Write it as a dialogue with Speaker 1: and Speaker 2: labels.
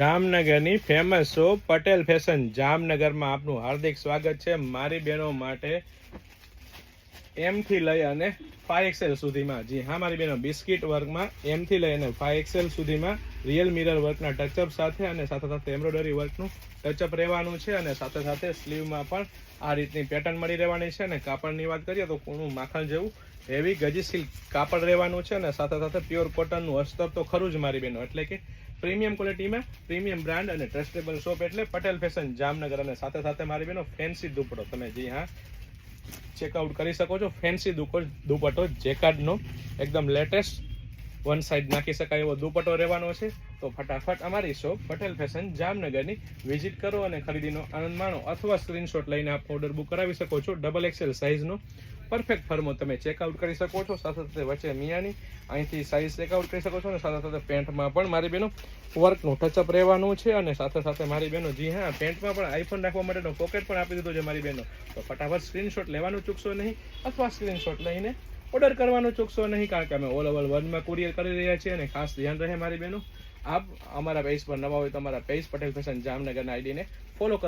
Speaker 1: જામનગરની famous show Patel fashion જામનગરમાં આપનું હાર્દિક સ્વાગત છે. મારી બહેનો માટે એમ થી લઈ અને ફાઈવ એક્સેલ સુધીમાં. જી, હા, મારી બહેનો, બિસ્કિટ વર્કમાં એમ થી લઈ અને ફાઈવ એક્સેલ સુધીમાં રિયલ મિરર વર્કના ટચઅપ સાથે અને સાથે સાથે એમ્બ્રોઇડરી વર્કનું ટચઅપ રહેવાનું છે અને સાથે સાથે સ્લીવમાં પણ આ રીતની પેટર્ન મળી રહેવાની છે. અને કાપડની વાત કરીએ તો કોણું માખણ જેવું હેવી ગજી સિલ્ક કાપડ રહેવાનું છે અને સાથે સાથે પ્યોર કોટનનું અસ્તર તો ખરું જ, મારી બહેનો. એટલે કે પ્રીમિયમ ક્વોલિટીમાં પ્રીમિયમ બ્રાન્ડ અને ટ્રસ્ટેબલ શોપ એટલે પટેલ ફેશન જામનગર અને સાથે સાથે મારી બેનો ફેન્સી દુપડો. તમે જી, હા ચેકઆઉટ કરી શકો છો. ફેન્સી દુપટ્ટો જેકાર્ડનો એકદમ લેટેસ્ટ વન સાઈડ નાખી શકાય એવો દુપટ્ટો રહેવાનો છે. તો ફટાફટ અમારી શોપ પટેલ ફેશન જામનગરની વિઝિટ કરો અને ખરીદીનો આનંદ માણો. અથવા સ્ક્રીનશોટ લઈને આપ ઓર્ડર બુક કરાવી શકો છો. ડબલ એક્સેલ સાઇઝનો પરફેક્ટ ફર્મો તમે ચેકઆઉટ કરી શકો છો. સાથે સાથે વચ્ચે મિયાની, અહીંથી સાઇઝ ચેકઆઉટ કરી શકો છો અને સાથે સાથે પેન્ટમાં પણ મારી બેનો વર્કનું ટચઅપ રહેવાનું છે અને સાથે સાથે મારી બેનો જી હા, પેન્ટમાં પણ આઈફોન રાખવા માટેનો પોકેટ પણ આપી દીધો છે મારી બેનો. તો ફટાફટ સ્ક્રીનશોટ લેવાનું ચૂકશો નહીં અથવા સ્ક્રીનશોટ લઈને ઓર્ડર કરવાનું ચૂકશો નહીં, કારણ કે અમે ઓલ ઓવર વર્લ્ડમાં કુરિયર કરી રહ્યા છીએ અને ખાસ ધ્યાન રહે મારી બહેનો આપ અમારા પેજ પર નવા હોય તો અમારા પેજ પટેલ ફેશન જામનગરના આઈડીને ફોલો